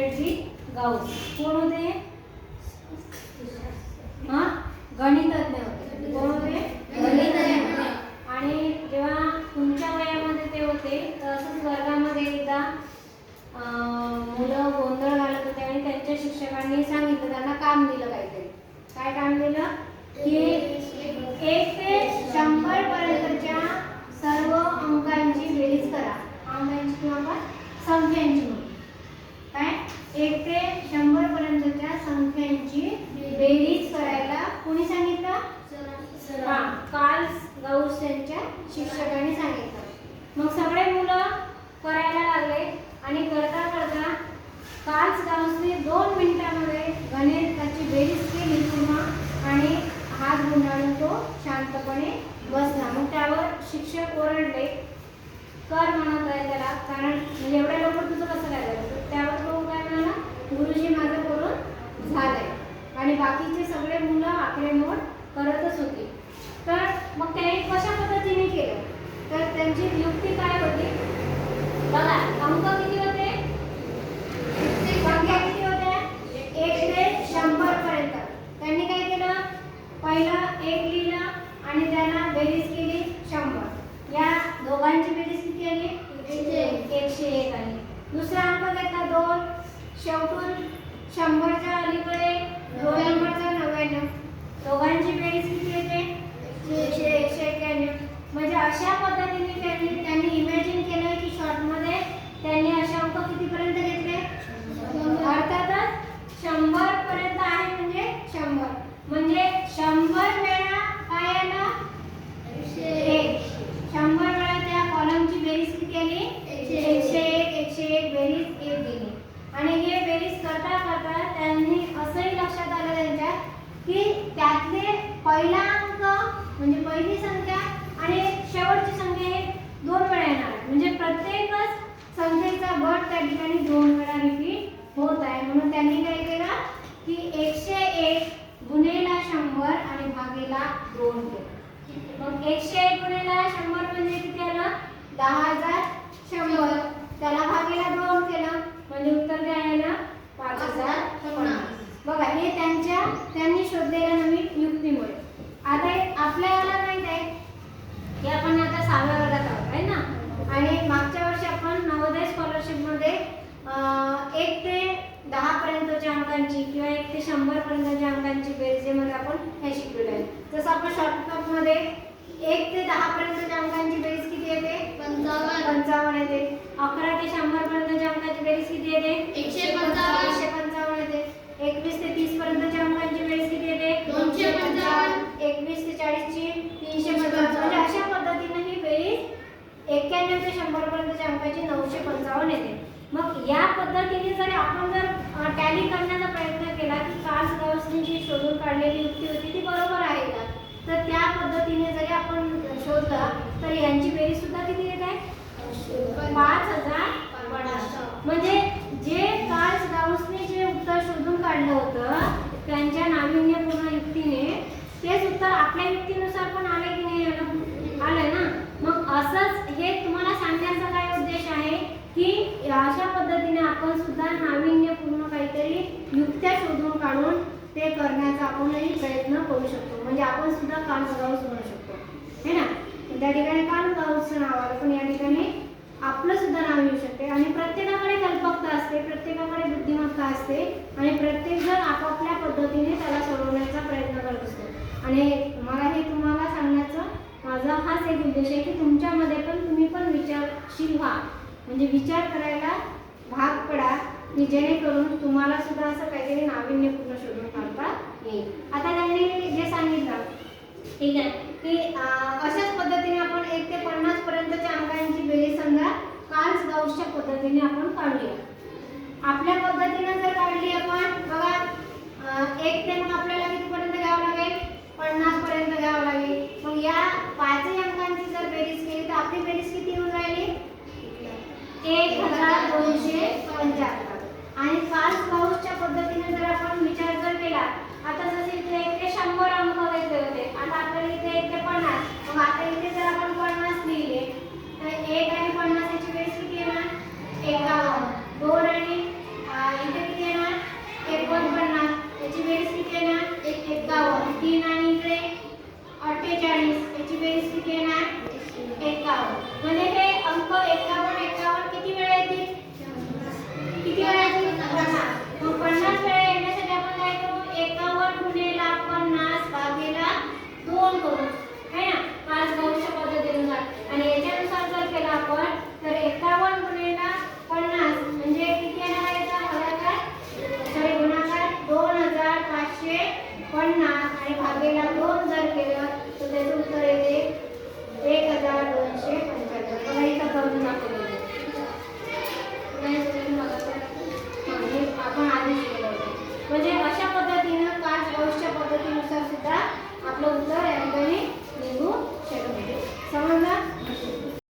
Frederick Gauss कोण होते? हा? गणितज्ञ. होते कोण होते? गणितज्ञ. होते आणि जेव्हा तुमच्या वयामध्ये ते होते तसंच वर्गामध्ये एकदा मुलं गोंधळ घालत होते आणि त्यांच्या शिक्षकांनी सांगितलं त्यांना काम दिलं काहीतरी. काय काम दिलं की एक ते शंभर पर्यंतच्या सर्व अंकांची बेरीज करा अंकांची किंवा आपण संख्यांची म्हणू. काय एक ते शंभर पर्यंतच्या संख्यांची बेरीज करायला कोणी सांगितलं? हा. काल गाऊस यांच्या शिक्षकांनी सांगितलं. मग सगळे मुलं करायला लागले आणि करता करता काल गाऊसने दोन मिनिटामध्ये गणिताची बेरीज केली पूर्ण आणि हात गुंडाळून तो शांतपणे बसला. मग त्यावर शिक्षक ओरडले. कर म्हणत आहे त्याला कारण एवढ्या लवकर तुझं कसं काय झालं? त्यावर तो काय म्हणाला गुरुजी माझं करून झालंय. आणि बाकीचे सगळे मुलं आकडेमोड करतच होते. तर मग त्याने कशा पद्धतीने केलं? तर त्यांची युक्ती काय होती? बघा अंक किती होते? संख्या किती होत्या एक ते शंभर पर्यंत. त्यांनी काय केलं? पहिलं एक लिहिलं आणि त्याला बेरीज केली शंभर. या दोघांची बेरीज किती आली? एकशे एक आली. दुसरा अंक घेतला दोन. शेवटून शंभरच्या अलीकडे दोन नंबरचा नव्याण्णव दोघांची बेरीज किती येते? एकशे एकशे एक्याण्णव म्हणजे अशा पद्धतीने त्यांनी त्यांनी इमॅजिन केलं की शॉर्टमध्ये त्यांनी अशा अंक कितीपर्यंत घेतले अर्थातच शंभर पर्यंत आहे म्हणजे शंभर म्हणजे शंभर वेळा काय आलं एक शंभर वेळा त्या कॉलमची बेरीज किती आली एकशे एक एकशे एक बेरीज एक गेली आणि हे बेरीज करता करता त्यांनी असंही लक्षात आलं त्यांच्या की त्यातले पहिला अंक म्हणजे पहिली संख्या आणि शेवटची संख्या हे दोन वेळा येणार. म्हणजे प्रत्येकच संख्येचा गट त्या ठिकाणी दोन वेळा रिपीट होत आहे. म्हणून त्यांनी काय केलं की एकशे एक गुन्हेला शंभर आणि भागेला दोन केलं. मग एकशे एक गुणिला शंभर म्हणजे किती आलं? दहा हजार शंभर त्याला भागीला दोन केलं म्हणजे उत्तर काय आलं पाच हजार पन्नास बघा हे त्यांच्या त्यांनी शोधलेल्या नवीन युक्तीमुळे आता आपल्याला माहीत आहे की आपण आता सहाव्या वर्गात आहोत आहे ना? आणि मागच्या वर्षी आपण नवोदय स्कॉलरशिपमध्ये अं, एक ते दहा पर्यंतच्या अंकांची किंवा एक ते शंभर पर्यंतच्या अंकांची बेरजेमध्ये आपण हे शिकलेलं आहे. जसं आपण शॉर्टकटमध्ये एक ते दहा पर्यंतच्या अंकांची बेरीज किती येते? पंचावन्न येते. अकरा ते शंभर पर्यंतच्या अंकाची बेरीज किती येते? एकशे पंचावन्न. एकशे पंचावन्न येते. एकवीस ते तीस पर्यंतच्या मुलांची वेळ किती येते? दोनशे पंचावन्न. एकवीस ते चाळीसची तीनशे पंचावन्न. म्हणजे अशा पद्धतीने ही बेरीज एक्क्याण्णव ते शंभर पर्यंतच्या अंकाची नऊशे पंचावन्न येते. मग या पद्धतीने जर आपण जर टॅली करण्याचा प्रयत्न केला की काल गाऊसने जी शोधून काढलेली युक्ती होती ती बरोबर आहे का? तर त्या पद्धतीने जरी आपण शोधला तर यांची बेरीज सुद्धा किती येत? आहे पाच हजार म्हणजे जे काल उत्तर शोधून काढलं होतं. त्यांच्या नाविन्यपूर्ण युक्तीने. तेच उत्तर आपल्या युक्तीनुसार पण आले की नाही आलं आलंय ना? मग असंच हे तुम्हाला सांगण्याचा काय उद्देश आहे? की अशा पद्धतीने आपण सुद्धा नाविन्यपूर्ण काहीतरी युक्त्या शोधून काढून ते करण्याचा आपणही प्रयत्न करू शकतो. म्हणजे आपण सुद्धा कान गाऊस बनू शकतो. है ना? त्या ठिकाणी कान गाऊसचं नाव आलं पण या ठिकाणी आपलं सुद्धा नाव येऊ शकते. आणि प्रत्येकाकडे कल्पकता असते प्रत्येकाकडे बुद्धिमत्ता असते आणि प्रत्येकजण आपापल्या पद्धतीने त्याला सोडवण्याचा प्रयत्न करत असतो. आणि मला हे तुम्हाला सांगण्याचं माझा हाच एक उद्देश आहे की तुमच्यामध्ये पण तुम्ही पण विचारशील व्हा. म्हणजे विचार करायला भाग पडा की जेणेकरून तुम्हाला सुद्धा असं काहीतरी नाविन्यपूर्ण शोधून काढता येईल. आता त्यांनी जे सांगितलं ठीक आहे की अशाच पद्धतीने आपण एक ते पन्नास पर्यंतच्या अंकांची बेरीज पद्धतीने आपण काढूया. आपल्या पद्धतीने जर काढली आपण बघा एक ते मग आपल्याला कितीपर्यंत घ्यावं लागेल? पन्नास पर्यंत घ्यावं लागेल. मग या पाचही अंकांची जर बेरीज केली तर आपली बेरीज किती होऊन राहिली? एक हजार दोनशे पंच्याहत्तर. आणि फास्ट पाऊसच्या पद्धतीने जर आपण विचार जर केला एकावन्न. म्हणजे हे अंक एकावन्न एकावन्न किती वेळा किती वेळा येतील? पन्नास. मग पन्नास वेळा येण्यासाठी आपण काय एकावन्न गुणेला पन्नास भागेला दोन करू. है ना? पाच गौश पद्धतीनुसार आणि याच्यानुसार जर केलं आपण तर एकावन्न गुणेला पन्नास. म्हणजे किती येणार आहे भागाकार सॉरी गुणाकार दोन हजार पाचशे पन्नास. आणि भागेला दोन